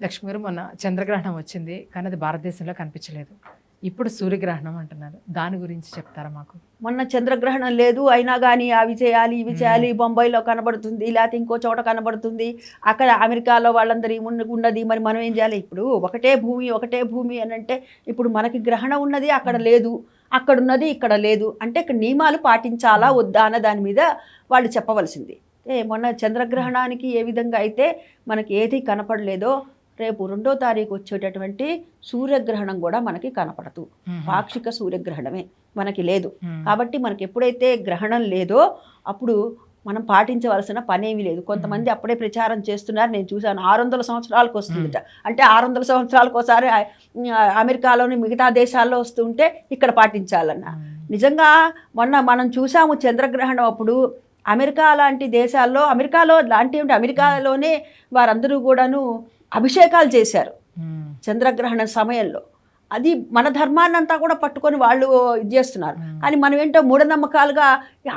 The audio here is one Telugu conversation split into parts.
లక్ష్మి గారు మొన్న చంద్రగ్రహణం వచ్చింది కానీ అది భారతదేశంలో కనిపించలేదు. ఇప్పుడు సూర్యగ్రహణం అంటున్నారు. దాని గురించి చెప్తారా మాకు? మొన్న చంద్రగ్రహణం లేదు అయినా కానీ అవి చేయాలి ఇవి చేయాలి బొంబాయిలో కనబడుతుంది లేకపోతే ఇంకో చోట కనబడుతుంది అక్కడ అమెరికాలో వాళ్ళందరి ఉన్న- ఉన్నది మరి మనం ఏం చేయాలి? ఇప్పుడు ఒకటే భూమి ఒకటే భూమి అని అంటే ఇప్పుడు మనకి గ్రహణం ఉన్నది అక్కడ లేదు అక్కడ ఉన్నది ఇక్కడ లేదు అంటే ఇక్కడ నియమాలు పాటించాలా వద్దా అన్న దాని మీద వాళ్ళు చెప్పవలసింది. ఏ మొన్న చంద్రగ్రహణానికి ఏ విధంగా అయితే మనకి ఏది కనపడలేదో రేపు రెండో తారీఖు వచ్చేటటువంటి సూర్యగ్రహణం కూడా మనకి కనపడదు. పాక్షిక సూర్యగ్రహణమే మనకి లేదు. కాబట్టి మనకి ఎప్పుడైతే గ్రహణం లేదో అప్పుడు మనం పాటించవలసిన పనేమీ లేదు. కొంతమంది అప్పుడే ప్రచారం చేస్తున్నారు. నేను చూశాను ఆరు వందల సంవత్సరాలకు వస్తుందట. అంటే ఆరు వందల సంవత్సరాలకు ఒకసారి అమెరికాలోని మిగతా దేశాల్లో వస్తుంటే ఇక్కడ పాటించాలన్న. నిజంగా మొన్న మనం చూసాము చంద్రగ్రహణం అప్పుడు అమెరికా లాంటి దేశాల్లో అమెరికాలో లాంటి అమెరికాలోనే వారందరూ కూడాను అభిషేకాలు చేశారు. చంద్రగ్రహణ సమయంలో. అది మన ధర్మాన్నంతా కూడా పట్టుకొని వాళ్ళు ఇది చేస్తున్నారు. కానీ మనం ఏంటో మూఢనమ్మకాలుగా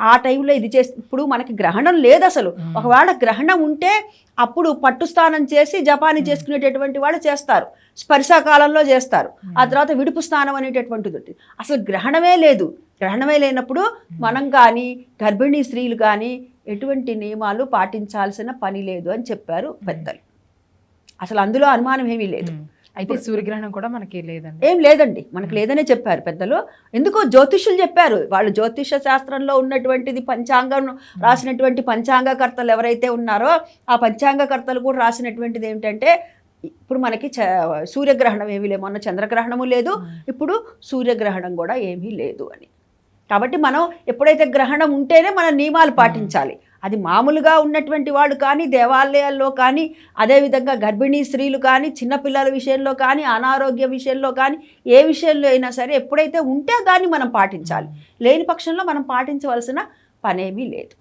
ఆ టైంలో ఇది చేసి ఇప్పుడు మనకి గ్రహణం లేదు అసలు. ఒకవేళ గ్రహణం ఉంటే అప్పుడు పట్టు స్నానం చేసి జపానీ చేసుకునేటటువంటి వాళ్ళు చేస్తారు. స్పర్శకాలంలో చేస్తారు. ఆ తర్వాత విడుపు స్నానం అనేటటువంటిది అసలు గ్రహణమే లేదు. గ్రహణమే లేనప్పుడు మనం కానీ గర్భిణీ స్త్రీలు కానీ ఎటువంటి నియమాలు పాటించాల్సిన పని లేదు అని చెప్పారు పెద్దలు. అసలు అందులో అనుమానం ఏమీ లేదు. అయితే సూర్యగ్రహణం కూడా మనకి లేదండి. ఏం లేదండి. మనకు లేదనే చెప్పారు పెద్దలు. ఎందుకో జ్యోతిష్యులు చెప్పారు. వాళ్ళు జ్యోతిష శాస్త్రంలో ఉన్నటువంటిది పంచాంగం రాసినటువంటి పంచాంగకర్తలు ఎవరైతే ఉన్నారో ఆ పంచాంగకర్తలు కూడా రాసినటువంటిది ఏమిటంటే ఇప్పుడు మనకి చ- సూర్యగ్రహణం ఏమీ లేదు. మొన్న చంద్రగ్రహణము లేదు. ఇప్పుడు సూర్యగ్రహణం కూడా ఏమీ లేదు అని. కాబట్టి మనం ఎప్పుడైతే గ్రహణం ఉంటేనే మన నియమాలు పాటించాలి. అది మామూలుగా ఉన్నటువంటి వాళ్ళు కానీ దేవాలయాల్లో కానీ అదేవిధంగా గర్భిణీ స్త్రీలు కానీ చిన్నపిల్లల విషయంలో కానీ అనారోగ్య విషయంలో కానీ ఏ విషయంలో అయినా సరే ఎప్పుడైతే ఉంటే దాన్ని మనం పాటించాలి. లేని పక్షంలో మనం పాటించవలసిన పనేమీ లేదు.